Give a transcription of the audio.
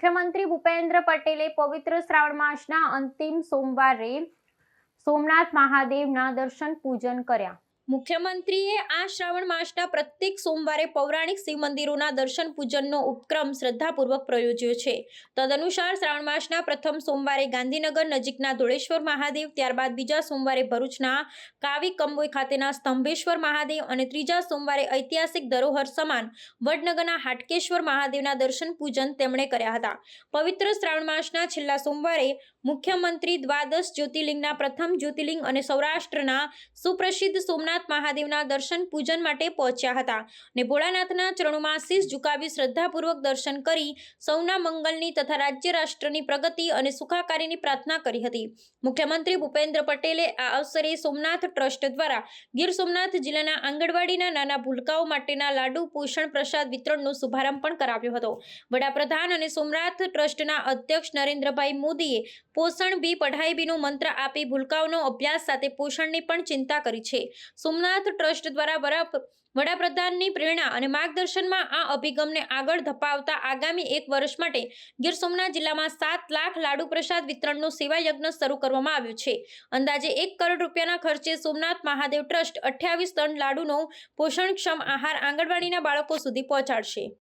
મુખ્યમંત્રી ભૂપેન્દ્ર પટેલે પવિત્ર શ્રાવણ માસના અંતિમ સોમવારે સોમનાથ મહાદેવના દર્શન પૂજન કર્યા. મુખ્યમંત્રીએ આ શ્રાવણ માસના પ્રત્યેક સોમવારે પૌરાણિક શિવ મંદિરોના દર્શન પૂજનનો ઉપક્રમ શ્રદ્ધાપૂર્વક પ્રયોજ્યો છે. તદનુસાર શ્રાવણ માસના પ્રથમ સોમવારે ગાંધીનગર નજીકના ધોળેશ્વર મહાદેવ, ત્યારબાદ બીજા સોમવારે ભરૂચના કાવી કંબોઈ ખાતેના સ્તંભેશ્વર મહાદેવ અને ત્રીજા સોમવારે ઐતિહાસિક ધરોહર સમાન વડનગરના હાટકેશ્વર મહાદેવના દર્શન પૂજન તેમણે કર્યા હતા. પવિત્ર શ્રાવણ માસના છેલ્લા સોમવારે મુખ્યમંત્રી દ્વાદશ જ્યોતિર્લિંગના પ્રથમ જ્યોતિર્લિંગ અને સૌરાષ્ટ્રના સુપ્રસિદ્ધ સોમનાથ મહાદેવના દર્શન પૂજન માટે પહોંચ્યા હતા. અને ભોળાનાથના ચરણોમાં શીશ ઝુકાવી શ્રદ્ધાપૂર્વક દર્શન કરી સૌના મંગલની તથા રાજ્ય રાષ્ટ્રની પ્રગતિ અને સુખાકારીની પ્રાર્થના કરી હતી. મુખ્યમંત્રી ભૂપેન્દ્ર પટેલે આ અવસરે સોમનાથ ટ્રસ્ટ દ્વારા ગીર સોમનાથ જિલ્લાના આંગણવાડીના નાના ભૂલકાઓ માટેના લાડુ, પોષણ, પ્રસાદ વિતરણનો શુભારંભ પણ કરાવ્યો હતો. વડાપ્રધાન અને સોમનાથ ટ્રસ્ટના અધ્યક્ષ નરેન્દ્રભાઈ મોદીએ પોષણ બી પઢાઈ બીનો મંત્ર આપી ભૂલકાઓનો અભ્યાસ સાથે પોષણની પણ ચિંતા કરી છે. સોમનાથ ટ્રસ્ટ દ્વારા વડા- વડાપ્રધાનની પ્રેરણા અને માર્ગદર્શનમાં આ અભિગમને આગળ ધપાવતા આગામી એક વર્ષ માટે ગીર સોમનાથ જિલ્લામાં સાત લાખ લાડુ પ્રસાદ વિતરણનું સેવા યજ્ઞ શરૂ કરવામાં આવ્યું છે. અંદાજે એક કરોડ રૂપિયાના ખર્ચે સોમનાથ મહાદેવ ટ્રસ્ટ અઠ્યાવીસ ટન લાડુનો પોષણક્ષમ આહાર આંગણવાડીના બાળકો સુધી પહોંચાડશે.